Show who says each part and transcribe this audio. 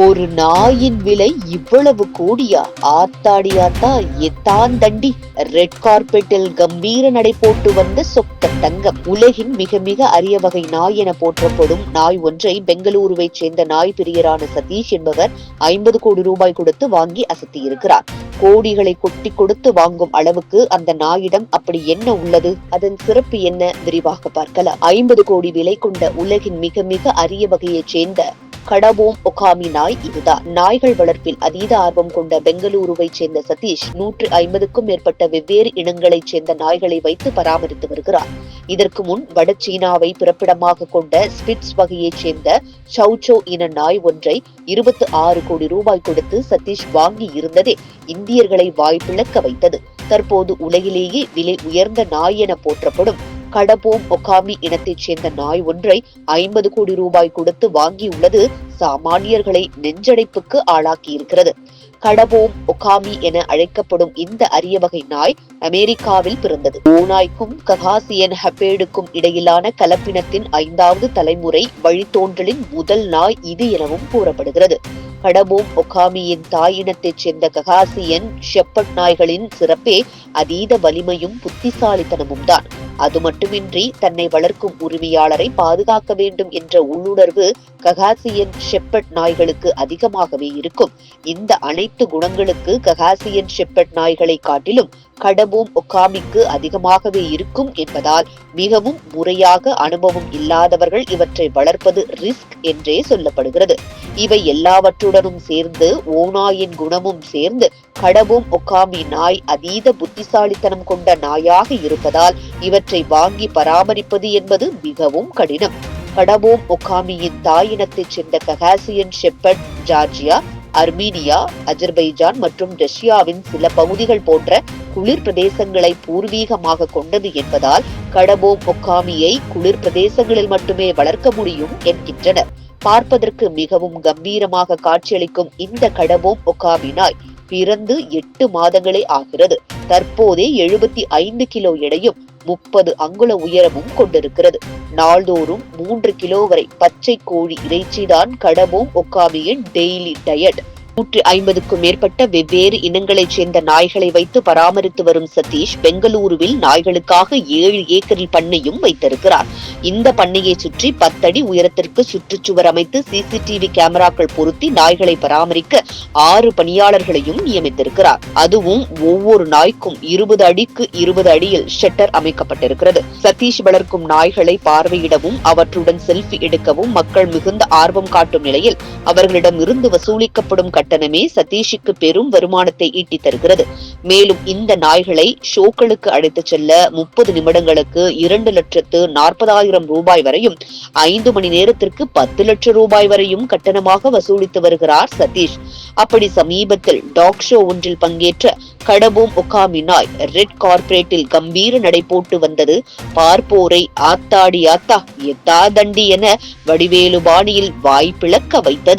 Speaker 1: ஒரு நாயின் விலை இவ்வளவு கோடியா? ஆத்தாடி ஆத்தா எத்தான் தண்டி ரெட் கார்பெட்டில் கம்பீர நடை போட்டு வந்த சொக்க தங்கம். உலகின் மிக மிக அரிய வகை நாய் என போற்றப்படும் நாய் ஒன்றை பெங்களூருவைச் சேர்ந்த நாய் பிரியரான சதீஷ் என்பவர் ஐம்பது கோடி ரூபாய் கொடுத்து வாங்கி அசத்தியிருக்கிறார். கோடிகளை கொட்டி கொடுத்து வாங்கும் அளவுக்கு அந்த நாயிடம் அப்படி என்ன உள்ளது? அதன் சிறப்பு என்ன? விரிவாக பார்க்கலாம். ஐம்பது கோடி விலை கொண்ட உலகின் மிக மிக அரிய வகையைச் சேர்ந்த கடவோம் ஒகாமி நாய் இதுதான் நாய்கள் வளர்ப்பில் அதீத ஆர்வம் கொண்ட பெங்களூருவைச் சேர்ந்த சதீஷ் நூற்று ஐம்பதுக்கும் மேற்பட்ட வெவ்வேறு இனங்களைச் சேர்ந்த நாய்களை வைத்து பராமரித்து வருகிறார். இதற்கு முன் வட சீனாவை பிறப்பிடமாக கொண்ட ஸ்பிட்ஸ் வகையைச் சேர்ந்த சௌச்சோ இன நாய் ஒன்றை இருபத்தி ஆறு கோடி ரூபாய் கொடுத்து சதீஷ் வாங்கி இருந்ததே இந்தியர்களை வாய்ப்பிழக்க வைத்தது. தற்போது உலகிலேயே விலை உயர்ந்த நாய் என போற்றப்படும் கடபோம் ஒகாமி இனத்தைச் சேர்ந்த நாய் ஒன்றை ஐம்பது கோடி ரூபாய் கொடுத்து வாங்கியுள்ளது சாமானியர்களை நெஞ்சடைப்புக்கு ஆளாக்கியிருக்கிறது. கடபோம் ஒகாமி என அழைக்கப்படும் இந்த அரிய வகை நாய் அமெரிக்காவில் பிறந்தது. ஓநாய்க்கும் ககாசியன் ஹப்பேடுக்கும் இடையிலான கலப்பினத்தின் ஐந்தாவது தலைமுறை வழித்தோன்றலின் முதல் நாய் இது எனவும் கூறப்படுகிறது. கடபோம் ஒகாமியின் தாயினத்தைச் சேர்ந்த ககாசியன் ஷெப்பட் நாய்களின் சிறப்பே அதீத வலிமையும் புத்திசாலித்தனமும் தான். அது மட்டுமின்றி தன்னை வளர்க்கும் உரிமையாளரை பாதுகாக்க வேண்டும் என்ற உள்ளுணர்வு ககாசியன் ஷெப்பட் நாய்களுக்கு அதிகமாகவே இருக்கும். இந்த அனைத்து குணங்களுக்கு ககாசியன் ஷெப்பட் நாய்களை காட்டிலும் கடமும் ஒகாமிக்கு அதிகமாகவே இருக்கும் என்பதால் மிகவும் முறையாக அனுபவம் இல்லாதவர்கள் இவற்றை வளர்ப்பது ரிஸ்க் என்றே சொல்லப்படுகிறது. இவை எல்லாவற்றுடனும் சேர்ந்து ஓநாயின் குணமும் சேர்ந்து கடவும் ஒகாமி நாய் அதீத புத்திசாலித்தனம் கொண்ட நாயாக இருப்பதால் இவற்றை வாங்கி பராமரிப்பது என்பது மிகவும் கடினம். கடவோம் ஒகாமியின் தாயினத்தைச் சேர்ந்த Caucasian shepherd Georgia Armenia Azerbaijan மற்றும் ரஷ்யாவின் சில பகுதிகள் போன்ற குளிர் பிரதேசங்களை பூர்வீகமாக கொண்டது என்பதால் கடபோ ஒக்காமியை குளிர் பிரதேசங்களில் மட்டுமே வளர்க்க முடியும் என்கின்றனர் பார்ப்பதற்கு மிகவும் கம்பீரமாக காட்சியளிக்கும் இந்த கடபோம் ஒக்காமி நாய் பிறந்து எட்டு மாதங்களே ஆகிறது. தற்போதே எழுபத்தி ஐந்து கிலோ எடையும் முப்பது அங்குல உயரமும் கொண்டிருக்கிறது. நாள்தோறும் மூன்று கிலோ வரை பச்சை கோழி இறைச்சிதான் கடவும் ஒக்காமியின் டெய்லி டயட் நூற்றி ஐம்பதுக்கும் மேற்பட்ட வெவ்வேறு இனங்களைச் சேர்ந்த நாய்களை வைத்து பராமரித்து வரும் சதீஷ் பெங்களூருவில் நாய்களுக்காக ஏழு ஏக்கரில் பண்ணையும் வைத்திருக்கிறார். இந்த பண்ணையை சுற்றி பத்தடி உயரத்திற்கு சுற்றுச்சுவர் அமைத்து சிசிடிவி கேமராக்கள் பொருத்தி நாய்களை பராமரிக்க ஆறு பணியாளர்களையும் நியமித்திருக்கிறார். அதுவும் ஒவ்வொரு நாய்க்கும் இருபது அடிக்கு இருபது அடியில் ஷட்டர் அமைக்கப்பட்டிருக்கிறது. சதீஷ் வளர்க்கும் நாய்களை பார்வையிடவும் அவற்றுடன் செல்ஃபி எடுக்கவும் மக்கள் மிகுந்த ஆர்வம் காட்டும் நிலையில் அவர்களிடம் இருந்து வசூலிக்கப்படும் கட்டணமே கட்டணமே சதீஷுக்கு பெரும் வருமானத்தை ஈட்டி தருகிறது. மேலும் இந்த நாய்களை ஷோக்களுக்கு அழைத்துச் செல்ல முப்பது நிமிடங்களுக்கு இரண்டு லட்சத்து நாற்பதாயிரம் ரூபாய் வரையும் ஐந்து மணி நேரத்திற்கு பத்து லட்சம் ரூபாய் வரையும் கட்டணமாக வசூலித்து வருகிறார் சதீஷ். அப்படி சமீபத்தில் டாக் ஷோ ஒன்றில் பங்கேற்ற கடபோம் ஒகாமி நாய் ரெட் கார்பரேட்டில் கம்பீர நடை போட்டு வந்தது பார்ப்போரை ஆத்தாடி ஆத்தா எத்தா தண்டி என வடிவேலு பாணியில் வாய் பிளக்க வைத்தது.